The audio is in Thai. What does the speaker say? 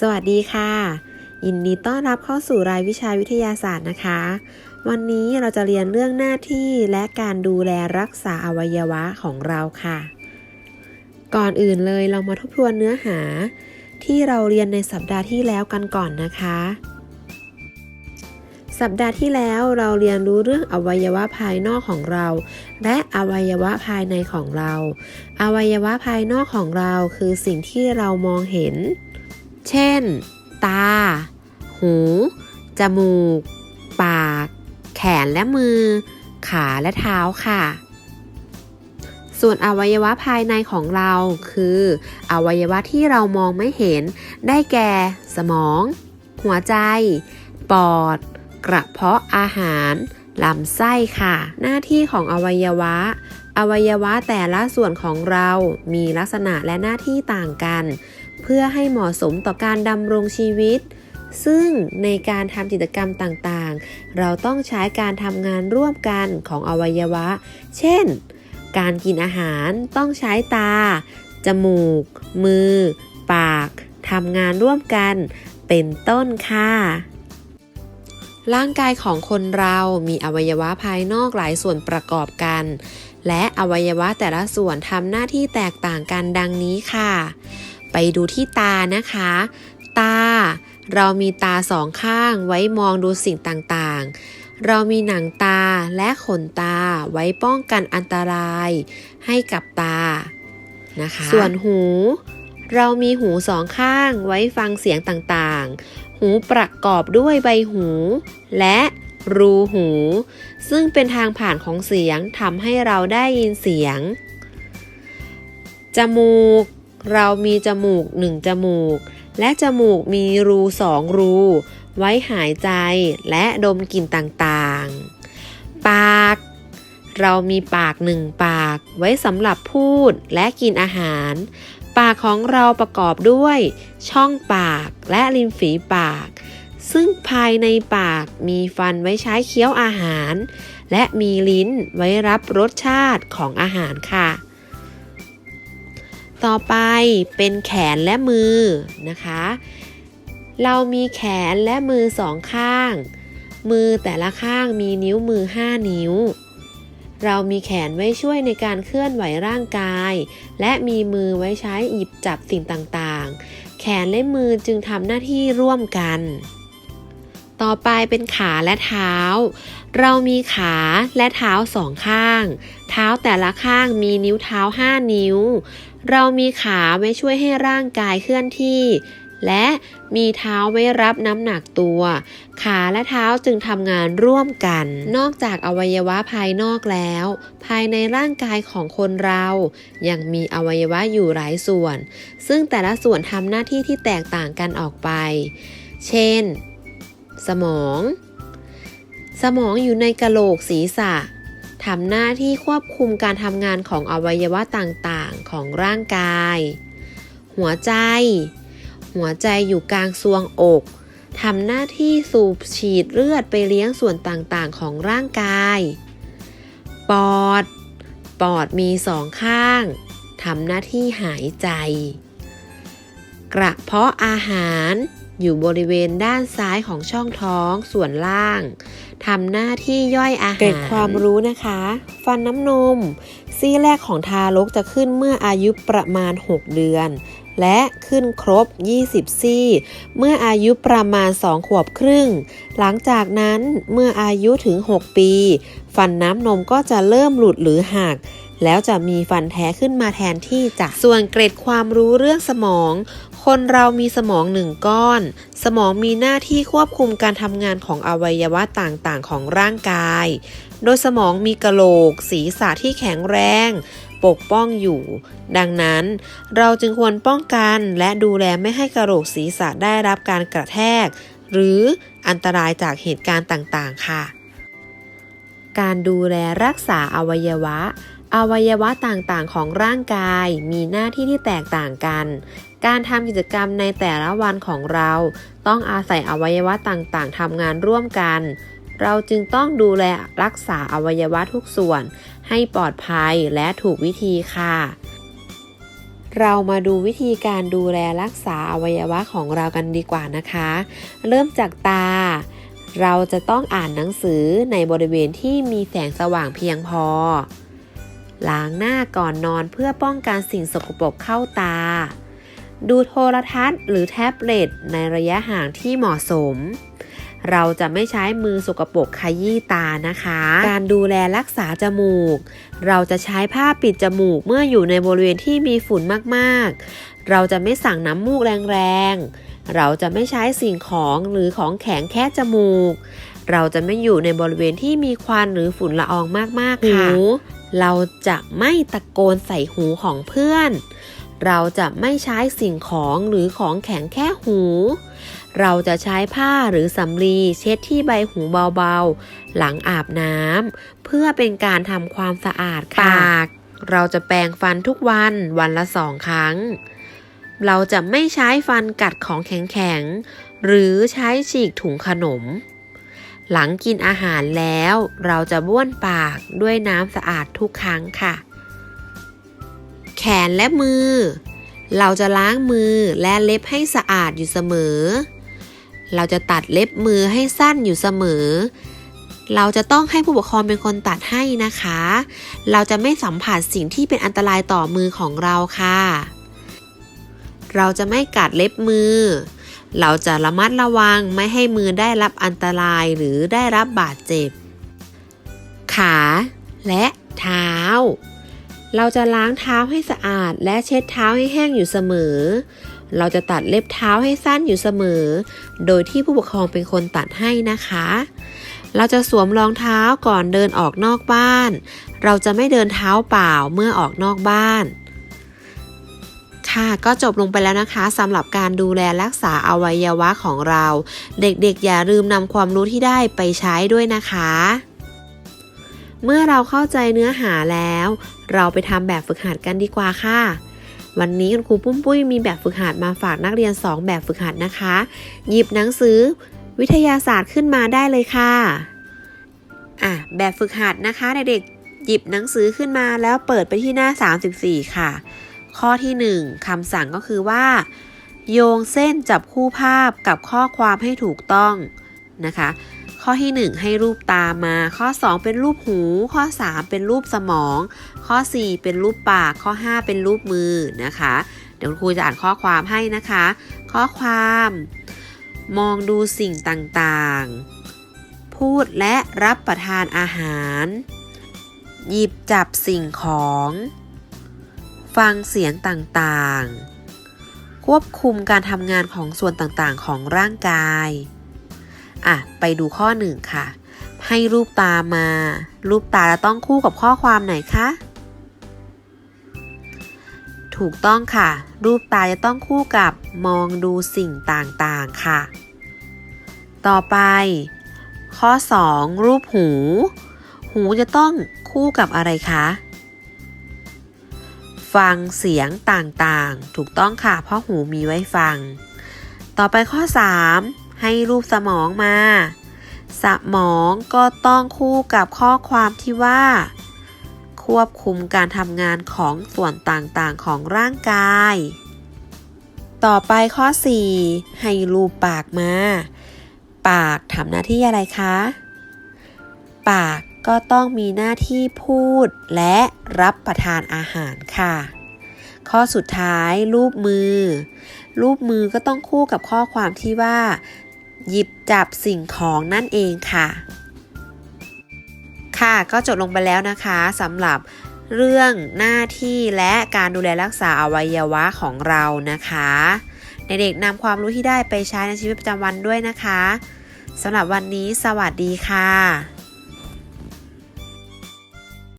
สวัสดีค่ะ ยินดีต้อนรับเข้าสู่รายวิชาวิทยาศาสตร์นะคะ วันนี้เราจะเรียนเรื่องหน้าที่และการดูแลรักษาอวัยวะของเราค่ะ ก่อนอื่นเลยเรามาทบทวนเนื้อหา ที่เราเรียนในสัปดาห์ที่แล้วกันก่อนนะคะ สัปดาห์ที่แล้วเราเรียนรู้เรื่องอวัยวะภายนอกของเรา และอวัยวะภายในของเรา อวัยวะภายนอกของเราคือสิ่งที่เรามองเห็น เช่น ตา หู จมูก ปาก แขนและมือ ขาและเท้าค่ะ ส่วนอวัยวะภายในของเราคือ อวัยวะที่เรามองไม่เห็น ได้แก่ สมอง หัวใจ ปอด กระเพาะอาหารลำไส้ค่ะ หน้าที่ของอวัยวะ อวัยวะแต่ละส่วนของเรามีลักษณะและหน้าที่ต่างกัน เพื่อให้เหมาะสมต่อการดำรงชีวิต ซึ่งในการทำกิจกรรมต่างๆ เราต้องใช้การทำงานร่วมกันของอวัยวะ เช่น การกินอาหารต้องใช้ตา จมูก มือ ปากทำงานร่วมกัน เป็นต้นค่ะร่างกายของคนเรามีอวัยวะภายนอกหลายส่วนประกอบกัน และอวัยวะแต่ละส่วนทำหน้าที่แตกต่างกันดังนี้ค่ะ ไปดูที่ตานะคะ ตา เรามีตาสองข้างไว้มองดูสิ่งต่างๆ เรามีหนังตาและขนตาไว้ป้องกันอันตรายให้กับตานะคะ ส่วนหู เรามีหูสองข้างไว้ฟังเสียงต่างๆ หูประกอบด้วยใบหู และรูหู ซึ่งเป็นทางผ่านของเสียงทำให้เราได้ยินเสียง จมูก เรามีจมูกหนึ่งจมูก และจมูกมีรูสองรู ไว้หายใจและดมกลิ่นต่างๆ ปาก เรามีปากหนึ่งปาก ไว้สำหรับพูดและกินอาหาร ปากของเราประกอบด้วย ช่องปากและริมฝีปาก ซึ่งภายในปากมีฟันไว้ใช้เคี้ยวอาหาร และมีลิ้นไว้รับรสชาติของอาหารค่ะ ต่อไปเป็นแขนและมือนะคะ เรามีแขนและมือสองข้าง มือแต่ละข้างมีนิ้วมือ 5 นิ้ว เรามีแขนไว้ช่วยในการเคลื่อนไหวร่างกาย และมีมือไว้ใช้หยิบจับสิ่งต่างๆ แขนและมือจึงทำหน้าที่ร่วมกัน ต่อไปเป็นขาและเท้า เรามีขาและเท้าสองข้าง เท้าแต่ละข้างมีนิ้วเท้า 5 นิ้ว เรามีขาไว้ช่วยให้ร่างกายเคลื่อนที่ และมีเท้าไว้รับน้ำหนักตัว ขาและเท้าจึงทำงานร่วมกัน นอกจากอวัยวะภายนอกแล้ว ภายในร่างกายของคนเรายังมีอวัยวะอยู่หลายส่วน ซึ่งแต่ละส่วนทำหน้าที่ที่แตกต่างกันออกไป เช่น สมอง สมองอยู่ในกะโหลกศีรษะทำหน้าที่ควบคุมการทำงานของอวัยวะต่างๆ ของร่างกาย หัวใจ หัวใจอยู่กลางซวงอกทำหน้าที่สูบฉีดเลือดไปเลี้ยงส่วนต่างๆ ของร่างกาย ปอด ปอดมีสองข้าง ทำหน้าที่หายใจ กระเพาะอาหาร อยู่บริเวณด้านซ้ายของช่องท้องส่วนล่างทำหน้าที่ย่อยอาหาร เกร็ดความรู้นะคะ ฟันน้ำนม ซี่แรกของทารกจะขึ้นเมื่ออายุประมาณ 6 เดือน และขึ้นครบ 20 ซี่ เมื่ออายุประมาณ 2 ขวบครึ่ง หลังจากนั้นเมื่ออายุถึง 6 ปี ฟันน้ำนมก็จะเริ่มหลุดหรือหักแล้วจะมีฟันแท้ขึ้นมาแทนที่จะส่วนเกร็ดความรู้เรื่องสมอง คนเรามีสมองหนึ่งก้อน สมองมีหน้าที่ควบคุมการทำงานของอวัยวะต่างๆ ของร่างกาย โดยสมองมีกะโหลก ศีรษะที่แข็งแรง ปกป้องอยู่ ดังนั้น เราจึงควรป้องกันและดูแลไม่ให้กะโหลกศีรษะได้รับการกระแทก หรืออันตรายจากเหตุการณ์ต่างๆ ค่ะ การดูแลรักษาอวัยวะ อวัยวะต่างๆ ของร่างกายมีหน้าที่ที่แตกต่างกัน การทำกิจกรรมในแต่ละวันของเรา ต้องอาศัยอวัยวะต่างๆทำงานร่วมกัน เราจึงต้องดูแลรักษาอวัยวะทุกส่วน ให้ปลอดภัยและถูกวิธีค่ะ เรามาดูวิธีการดูแลรักษาอวัยวะของเรากันดีกว่านะคะ เริ่มจากตาเราจะต้องอ่านหนังสือในบริเวณที่มีแสงสว่างเพียงพอ ล้างหน้าก่อนนอนเพื่อป้องกันสิ่งสกปรกเข้าตา ดูโทรทัศน์หรือแท็บเล็ตในระยะห่างที่เหมาะสม เราจะไม่ใช้มือสกปรกขยี้ตานะคะ การดูแลรักษาจมูก เราจะใช้ผ้าปิดจมูกเมื่ออยู่ในบริเวณที่มีฝุ่นมากๆ เราจะไม่สั่งน้ำมูกแรงๆเราจะไม่ใช้สิ่งของหรือของแข็งแค่จมูก เราจะไม่อยู่ในบริเวณที่มีควันหรือฝุ่นละอองมากๆค่ะเราจะไม่ตะโกนใส่หูของเพื่อน เราจะไม่ใช้สิ่งของหรือของแข็งแค่หู เราจะใช้ผ้าหรือสำลีเช็ดที่ใบหูเบาๆ หลังอาบน้ำเพื่อเป็นการทำความสะอาดค่ะปาก เราจะแปรงฟันทุกวันวันละสองครั้ง เราจะไม่ใช้ฟันกัดของแข็งๆ หรือใช้ฉีกถุงขนม หลังกินอาหารแล้ว เราจะบ้วนปากด้วยน้ำสะอาดทุกครั้งค่ะ แขนและมือ เราจะล้างมือและเล็บให้สะอาดอยู่เสมอ เราจะตัดเล็บมือให้สั้นอยู่เสมอ เราจะต้องให้ผู้ปกครองเป็นคนตัดให้นะคะ เราจะไม่สัมผัสสิ่งที่เป็นอันตรายต่อมือของเราค่ะ เราจะไม่กัดเล็บมือ เราจะระมัดระวังไม่ให้มือได้รับอันตรายหรือได้รับบาดเจ็บ ขาและเท้า เราจะล้างเท้าให้สะอาดและเช็ดเท้าให้แห้งอยู่เสมอ เราจะตัดเล็บเท้าให้สั้นอยู่เสมอ โดยที่ผู้ปกครองเป็นคนตัดให้นะคะ เราจะสวมรองเท้าก่อนเดินออกนอกบ้าน เราจะไม่เดินเท้าเปล่าเมื่อออกนอกบ้าน ค่ะก็จบลงไปแล้วนะคะสำหรับการดูแลรักษาอวัยวะของเรา เด็กๆ อย่าลืมนำความรู้ที่ได้ไปใช้ด้วยนะคะ เมื่อเราเข้าใจเนื้อหาแล้ว เราไปทำแบบฝึกหัดกันดีกว่าค่ะ วันนี้คุณครูปุ้มปุ้ยมีแบบฝึกหัดมาฝากนักเรียน 2 แบบฝึกหัดนะคะ หยิบหนังสือ วิทยาศาสตร์ขึ้นมาได้เลยค่ะอะแบบฝึกหัดนะคะเด็กๆหยิบหนังสือขึ้นมาแล้วเปิดไปที่หน้า 34 ค่ะ ข้อที่ 1คำสั่งก็คือว่า โยงเส้นจับคู่ภาพกับข้อความให้ถูกต้องนะคะ ข้อที่ 1 ให้รูปตามา ข้อ 2 เป็นรูปหู ข้อ 3 เป็นรูปสมอง ข้อ 4 เป็นรูปปาก ข้อ 5 เป็นรูปมือนะคะ เดี๋ยวครูจะอ่านข้อความให้นะคะ ข้อความ มองดูสิ่งต่างๆ พูดและรับประทานอาหาร หยิบจับสิ่งของ ฟังเสียงต่างๆ ควบคุมการทำงานของส่วนต่างๆ ของร่างกาย อะ ไปดูข้อหนึ่งค่ะ ให้รูปตามา รูปตาจะต้องคู่กับข้อความไหนคะ ถูกต้องค่ะ รูปตาจะต้องคู่กับมองดูสิ่งต่างๆ ค่ะ ต่อไป ข้อ 2 รูปหู หูจะต้องคู่กับอะไรคะ ฟังเสียงต่างๆ ถูกต้องค่ะ เพราะหูมีไว้ฟัง ต่อไปข้อ 3 ให้รูปสมองมา สมองก็ต้องคู่กับข้อความที่ว่า ควบคุมการทำงานของส่วนต่างๆของร่างกาย ต่อไปข้อ 4 ให้รูปปากมา ปากทำหน้าที่อะไรคะ ปาก ก็ต้องมีหน้าที่พูดและรับประทานอาหารค่ะ ข้อสุดท้ายรูปมือ รูปมือก็ต้องคู่กับข้อความที่ว่า หยิบจับสิ่งของนั่นเองค่ะ ค่ะก็จบลงไปแล้วนะคะสำหรับเรื่องหน้าที่และการดูแลรักษาอวัยวะของเรานะคะเด็กๆนำความรู้ที่ได้ไปใช้ในชีวิตประจำวันด้วยนะคะสำหรับวันนี้สวัสดีค่ะ